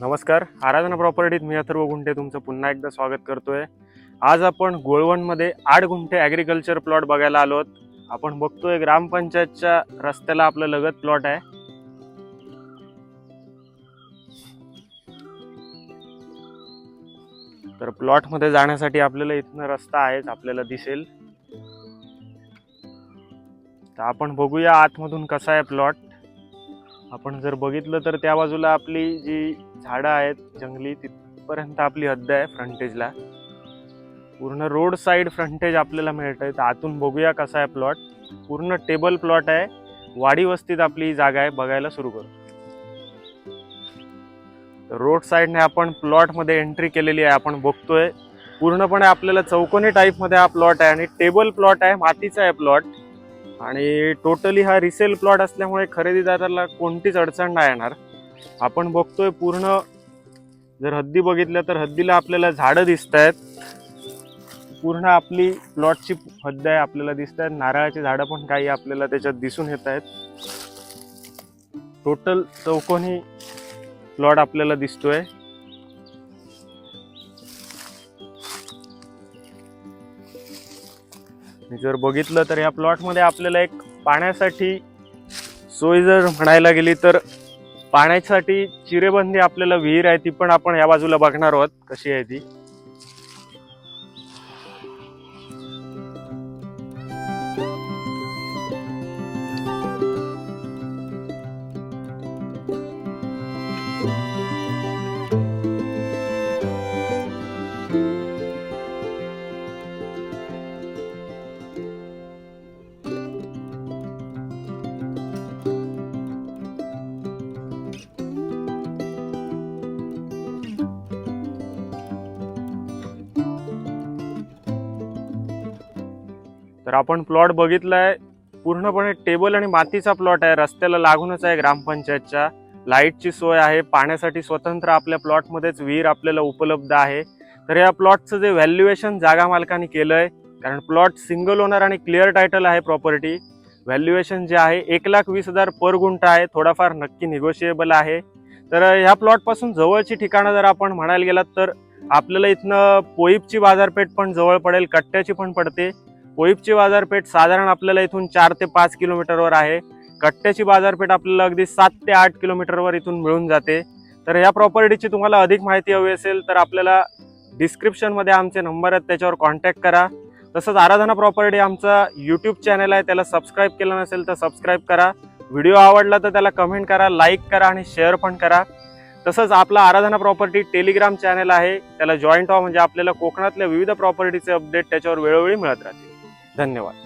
नमस्कार. आराधना प्रॉपर्टीत मी अथर्व गुंठे तुमचं पुन्हा एकदा स्वागत करतोय. आज आपण गोळवणमध्ये आठ गुंठे ॲग्रिकल्चर प्लॉट बघायला आलो आहोत. आपण बघतोय ग्रामपंचायतच्या रस्त्याला आपलं लगत प्लॉट आहे. तर प्लॉटमध्ये जाण्यासाठी आपल्याला इथनं रस्ता आहेच आपल्याला दिसेल. तर आपण बघूया आतमधून कसा आहे प्लॉट आपण जर बघितलं तर त्या बाजूला आपली जी झाडं आहेत जंगली तिथपर्यंत आपली हद्द आहे फ्रंटेजला पूर्ण रोड साईड फ्रंटेज आपल्याला मिळत आहे तर आतून बघूया कसा आहे प्लॉट पूर्ण टेबल प्लॉट आहे. वाडी वस्तीत आपली जागा आहे. बघायला सुरू करू. रोड साईडने आपण प्लॉटमध्ये एंट्री केलेली आहे. आपण बघतोय. पूर्णपणे आपल्याला चौकोनी टाईपमध्ये हा प्लॉट आहे आणि टेबल प्लॉट आहे. मातीचा आहे प्लॉट आणि टोटली हा रिसेल प्लॉट असल्यामुळे खरेदीदाराला कोणतीच अडचण नाही येणार. आपण बघतोय पूर्ण जर हद्दी बघितल्या तर हद्दीला आपल्याला झाडं दिसत आहेत पूर्ण आपली प्लॉटची हद्द आहे आपल्याला दिसत आहेत नारळाची झाडं पण काही आपल्याला त्याच्यात दिसून येत आहेत टोटल चौकोनी प्लॉट आपल्याला दिसतोय. जर बघितलं तर या प्लॉटमध्ये आपल्याला एक पाण्यासाठी सोय जर म्हणायला गेली तर पाण्यासाठी चिरेबंदी आपल्याला विहीर आहे ती पण आपण या बाजूला बघणार आहोत कशी आहे ती. तर आपण प्लॉट बघितलाय. पूर्णपणे टेबल आणि मातीचा प्लॉट आहे. रस्त्याला लागूनच आहे ग्रामपंचायतच्या. लाईटची सोय आहे. पाण्यासाठी स्वतंत्र आपल्या प्लॉटमध्येच विहीर आपल्याला उपलब्ध आहे. तर या प्लॉटचं जे व्हॅल्युएशन जागा मालकाने केलं आहे कारण प्लॉट सिंगल ओनर आणि क्लिअर टायटल आहे प्रॉपर्टी व्हॅल्युएशन जे आहे एक लाख वीस हजार पर गुंठा आहे. थोडाफार नक्की निगोशिएबल आहे. तर ह्या प्लॉटपासून जवळची ठिकाणं जर आपण म्हणायला गेलात तर आपल्याला इथनं पोईपची बाजारपेठ पण जवळ पडेल कट्ट्याची पण पडते. पोईपची बाजारपेठ साधारण आपल्याला इथून चार ते पाच किलोमीटरवर आहे. कट्ट्याची बाजारपेठ आपल्याला अगदी सात ते आठ किलोमीटरवर इथून मिळून जाते. तर या प्रॉपर्टीची तुम्हाला अधिक माहिती हवी असेल तर आपल्याला डिस्क्रिप्शनमध्ये आमचे नंबर आहेत त्याच्यावर कॉन्टॅक्ट करा. तसंच आराधना प्रॉपर्टी आमचा यूट्यूब चॅनल आहे त्याला सबस्क्राईब केलं नसेल तर सबस्क्राईब करा. व्हिडिओ आवडला तर त्याला कमेंट करा लाईक करा आणि शेअर पण करा. तसंच आपला आराधना प्रॉपर्टी टेलिग्राम चॅनल आहे त्याला जॉईंट व्हा म्हणजे आपल्याला कोकणातल्या विविध प्रॉपर्टीचे अपडेट त्याच्यावर वेळोवेळी मिळत राहतील. धन्यवाद.